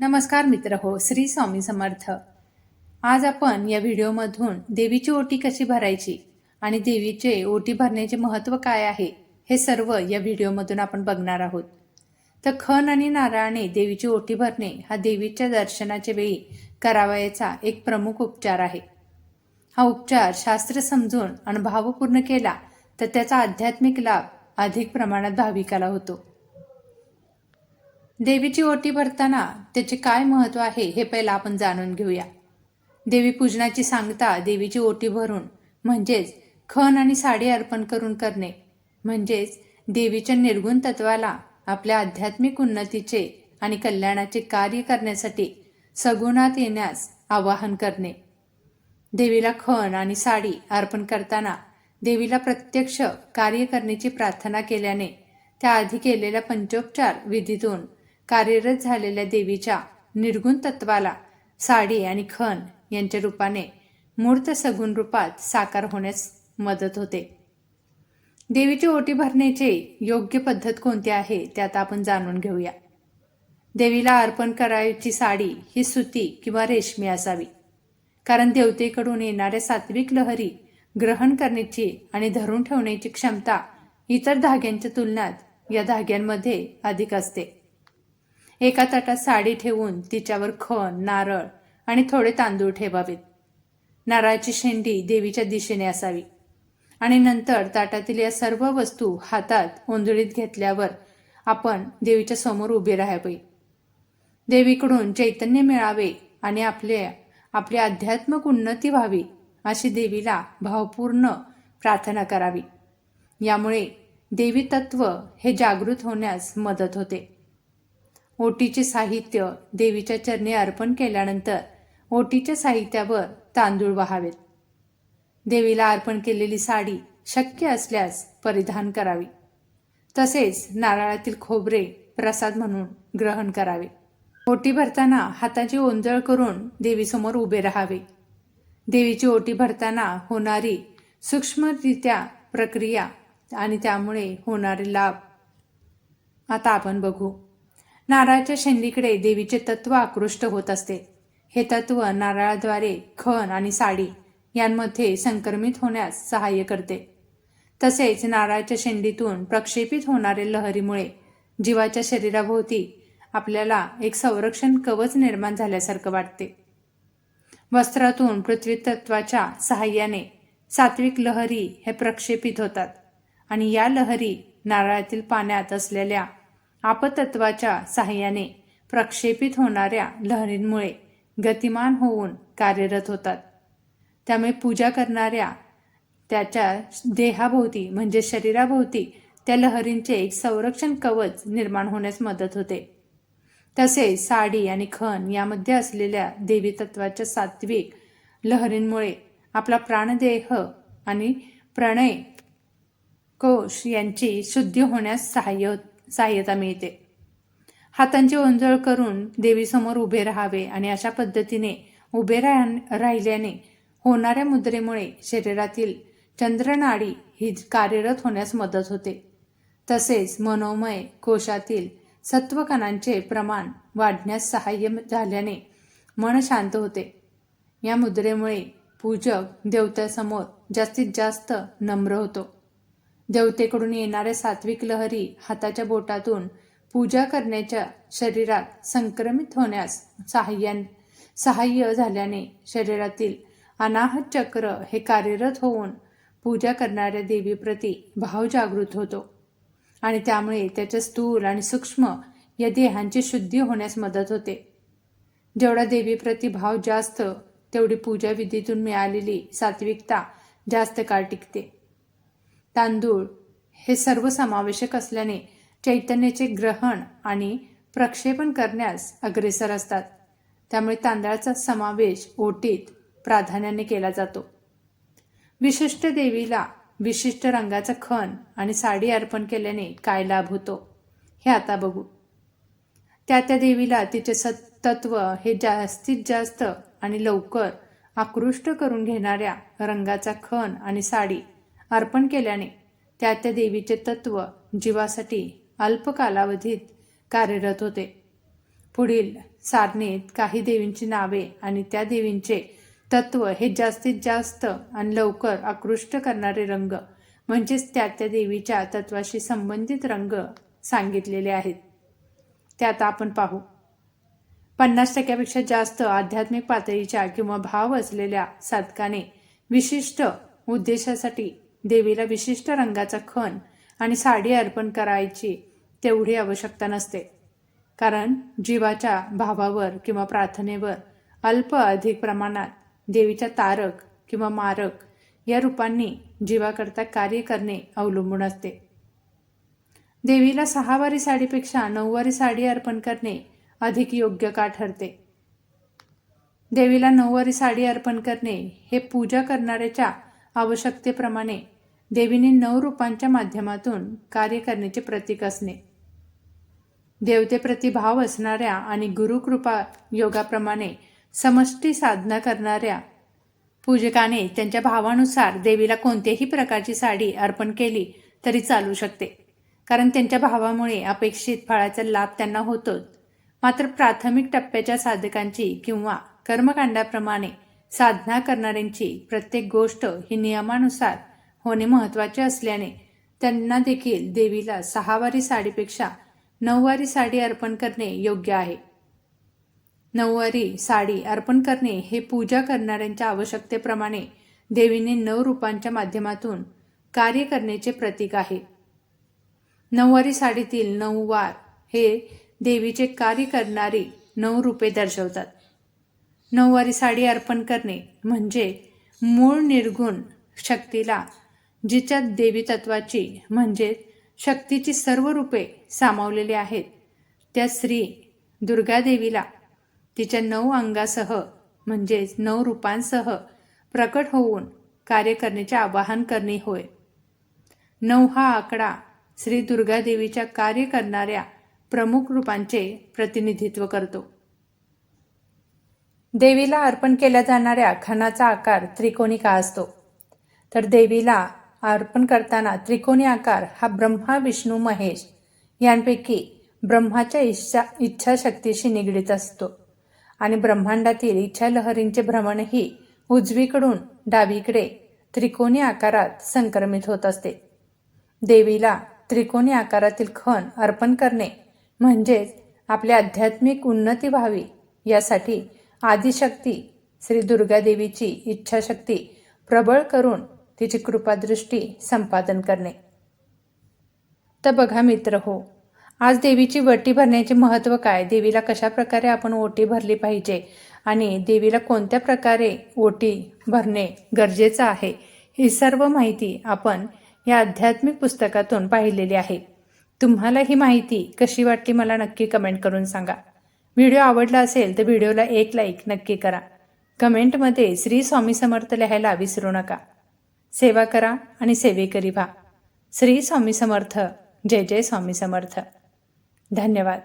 नमस्कार मित्र हो श्री स्वामी समर्थ. आज आपण या व्हिडिओमधून देवीची ओटी कशी भरायची आणि देवीचे ओटी भरण्याचे महत्त्व काय आहे हे सर्व या व्हिडिओमधून आपण बघणार आहोत. तर खण आणि नारळाने देवीची ओटी भरणे हा देवीच्या दर्शनाच्या वेळी करावयाचा एक प्रमुख उपचार आहे. हा उपचार शास्त्र समजून आणि भावपूर्ण केला तर त्याचा आध्यात्मिक लाभ अधिक प्रमाणात भाविकाला होतो. देवीची ओटी भरताना त्याचे काय महत्त्व आहे हे पहिला आपण जाणून घेऊया. देवी पूजनाची सांगता देवीची ओटी भरून म्हणजेच खण आणि साडी अर्पण करून करणे. म्हणजेच देवीच्या निर्गुण तत्वाला आपल्या आध्यात्मिक उन्नतीचे आणि कल्याणाचे कार्य करण्यासाठी सगुणात येण्यास आवाहन करणे. देवीला खण आणि साडी अर्पण करताना देवीला प्रत्यक्ष कार्य करण्याची प्रार्थना केल्याने त्याआधी केलेल्या पंचोपचार विधीतून कार्यरत झालेल्या देवीच्या निर्गुण तत्वाला साडी आणि खण यांच्या रूपाने मूर्त सगुण रूपात साकार होण्यास मदत होते. देवीची ओटी भरण्याचे योग्य पद्धत कोणती आहे ते आता आपण जाणून घेऊया. देवीला अर्पण करायची साडी ही सुती किंवा रेशमी असावी. कारण देवतेकडून येणाऱ्या सात्विक लहरी ग्रहण करण्याची आणि धरून ठेवण्याची क्षमता इतर धाग्यांच्या तुलनात या धाग्यांमध्ये अधिक असते. एका ताटात साडी ठेवून तिच्यावर खण नारळ आणि थोडे तांदूळ ठेवावेत. नारळाची शेंडी देवीच्या दिशेने असावी. आणि नंतर ताटातील या सर्व वस्तू हातात ओंधळीत घेतल्यावर आपण देवीच्या समोर उभे राहावे. देवीकडून चैतन्य मिळावे आणि आपले आपली आध्यात्मिक उन्नती व्हावी अशी देवीला भावपूर्ण प्रार्थना करावी. यामुळे देवी तत्व हे जागृत होण्यास मदत होते. ओटीचे साहित्य देवीच्या चरणी अर्पण केल्यानंतर ओटीच्या साहित्यावर तांदूळ वहावेत. देवीला अर्पण केलेली साडी शक्य असल्यास परिधान करावी. तसेच नारळातील खोबरे प्रसाद म्हणून ग्रहण करावे. ओटी भरताना हाताची ओंजळ करून देवीसमोर उभे राहावे. देवीची ओटी भरताना होणारी सूक्ष्मरित्या प्रक्रिया आणि त्यामुळे होणारे लाभ. आता आपण बघू. नारळाच्या शेंडीकडे देवीचे तत्व आकृष्ट होत असते. हे तत्व नारळाद्वारे खण आणि साडी यांमध्ये संक्रमित होण्यास सहाय्य करते. तसेच नारळाच्या शेंडीतून प्रक्षेपित होणाऱ्या लहरीमुळे जीवाच्या शरीराभोवती आपल्याला एक संरक्षण कवच निर्माण झाल्यासारखं वाटते. वस्त्रातून पृथ्वी तत्वाच्या सहाय्याने सात्विक लहरी हे प्रक्षेपित होतात आणि या लहरी नारळातील पाण्यात असलेल्या आपतत्वाच्या सहाय्याने प्रक्षेपित होणाऱ्या लहरींमुळे गतिमान होऊन कार्यरत होतात. त्यामुळे पूजा करणाऱ्या त्याच्या देहाभोवती म्हणजे शरीराभोवती त्या लहरींचे एक संरक्षण कवच निर्माण होण्यास मदत होते. तसेच साडी आणि खण यामध्ये असलेल्या देवी तत्वाच्या सात्विक लहरींमुळे आपला प्राणदेह आणि प्रणय कोश यांची शुद्धी होण्यास सहाय्य सहाय्यता मिळते. हातांची ओंजळ करून देवीसमोर उभे राहावे आणि अशा पद्धतीने उभे राह राहिल्याने होणाऱ्या मुद्रेमुळे शरीरातील चंद्रनाडी ही कार्यरत होण्यास मदत होते. तसेच मनोमय कोशातील सत्वकणांचे प्रमाण वाढण्यास सहाय्य झाल्याने मन शांत होते. या मुद्रेमुळे पूजक देवत्यासमोर जास्तीत जास्त नम्र होतो. देवतेकडून येणाऱ्या सात्विक लहरी हाताच्या बोटातून पूजा करण्याच्या शरीरात संक्रमित होण्यास सहाय्यान सहाय्य झाल्याने शरीरातील अनाहत चक्र हे कार्यरत होऊन पूजा करणाऱ्या देवीप्रती भाव जागृत होतो. आणि त्यामुळे त्याच्या स्थूल आणि सूक्ष्म या देहांची शुद्धी होण्यास मदत होते. जेवढा देवीप्रती भाव जास्त तेवढी पूजा विधीतून मिळालेली सात्विकता जास्त काळ टिकते. तांदूळ हे सर्व समावेशक असल्याने चैतन्याचे ग्रहण आणि प्रक्षेपण करण्यास अग्रेसर असतात. त्यामुळे तांदळाचा समावेश ओटीत प्राधान्याने केला जातो. विशिष्ट देवीला विशिष्ट रंगाचा खण आणि साडी अर्पण केल्याने काय लाभ होतो? हे आता बघू. त्या त्या देवीला तिचे सत्तत्व हे जास्तीत जास्त आणि लवकर आकृष्ट करून घेणाऱ्या रंगाचा खण आणि साडी अर्पण केल्याने त्या त्या देवीचे तत्व जीवासाठी अल्प कालावधीत कार्यरत होते. पुढील सारणीत काही देवींची नावे आणि त्या देवींचे तत्व हे जास्तीत जास्त आणि लवकर आकृष्ट करणारे रंग म्हणजेच त्या त्या देवीच्या तत्वाशी संबंधित रंग सांगितलेले आहेत. त्यात आता आपण पाहू. पन्नास टक्क्यापेक्षा जास्त आध्यात्मिक पातळीच्या किंवा भाव असलेल्या साधकाने विशिष्ट उद्देशासाठी देवीला विशिष्ट रंगाचा खण आणि साडी अर्पण करायची तेवढी आवश्यकता नसते. कारण जीवाच्या भावावर किंवा प्रार्थनेवर अल्प अधिक प्रमाणात देवीच्या तारक किंवा मारक या रूपांनी जीवाकरता कार्य करणे अवलंबून असते. देवीला सहावारी साडीपेक्षा नऊवारी साडी अर्पण करणे अधिक योग्य का ठरते? देवीला नऊवारी साडी अर्पण करणे हे पूजा करणाऱ्याच्या आवश्यकतेप्रमाणे देवीने नऊ रूपांच्या माध्यमातून कार्य करण्याचे प्रतीक असणे. देवतेप्रती भाव असणाऱ्या आणि गुरुकृपा योगाप्रमाणे समष्टी साधना करणाऱ्या पूजकाने त्यांच्या भावानुसार देवीला कोणत्याही प्रकारची साडी अर्पण केली तरी चालू शकते. कारण त्यांच्या भावामुळे अपेक्षित फळाचा लाभ त्यांना होतोच. मात्र प्राथमिक टप्प्याच्या साधकांची किंवा कर्मकांडाप्रमाणे साधना करणाऱ्यांची प्रत्येक गोष्ट ही नियमानुसार होणे महत्त्वाचे असल्याने त्यांना देखील देवीला सहावारी साडीपेक्षा नऊवारी साडी अर्पण करणे योग्य आहे. नऊवारी साडी अर्पण करणे हे पूजा करणाऱ्यांच्या आवश्यकतेप्रमाणे देवीने नऊ रूपांच्या माध्यमातून कार्य करण्याचे प्रतीक आहे. नऊवारी साडीतील नऊ वार हे देवीचे कार्य करणारी नऊ रूपे दर्शवतात. नऊवारी साडी अर्पण करणे म्हणजे मूळ निर्गुण शक्तीला जिच्या देवी तत्वाची म्हणजे शक्तीची सर्व रूपे सामावलेली आहेत. त्या श्री दुर्गादेवीला तिच्या नऊ अंगासह म्हणजेच नऊ रूपांसह प्रकट होऊन कार्य करण्याचे आवाहन करणे होय. नऊ हा आकडा श्री दुर्गादेवीच्या कार्य करणाऱ्या प्रमुख रूपांचे प्रतिनिधित्व करतो. देवीला अर्पण केल्या जाणाऱ्या खणाचा आकार त्रिकोणी का असतो. तर देवीला अर्पण करताना त्रिकोणी आकार हा ब्रह्मा विष्णू महेश यांपैकी ब्रह्माच्या इच्छा इच्छाशक्तीशी निगडीत असतो. आणि ब्रह्मांडातील इच्छा लहरींचे भ्रमणही उजवीकडून डावीकडे त्रिकोणी आकारात संक्रमित होत असते. देवीला त्रिकोणी आकारातील खण अर्पण करणे म्हणजेच आपली आध्यात्मिक उन्नती व्हावी यासाठी आदिशक्ती श्री दुर्गादेवीची इच्छाशक्ती प्रबळ करून तिची कृपादृष्टी संपादन करणे. तर बघा मित्र हो आज देवीची वटी भरण्याचे महत्त्व काय? देवीला कशा प्रकारे आपण ओटी भरली पाहिजे? आणि देवीला कोणत्या प्रकारे ओटी भरणे गरजेचं आहे? ही सर्व माहिती आपण या आध्यात्मिक पुस्तकातून पाहिलेली आहे. तुम्हाला ही माहिती कशी वाटली मला नक्की कमेंट करून सांगा. व्हिडिओ आवडला असेल तर व्हिडिओला एक लाईक नक्की करा. कमेंटमध्ये श्री स्वामी समर्थ लिहायला विसरू नका. सेवा करा आणि सेवेकरी व्हा. श्री स्वामी समर्थ. जय जय स्वामी समर्थ. धन्यवाद.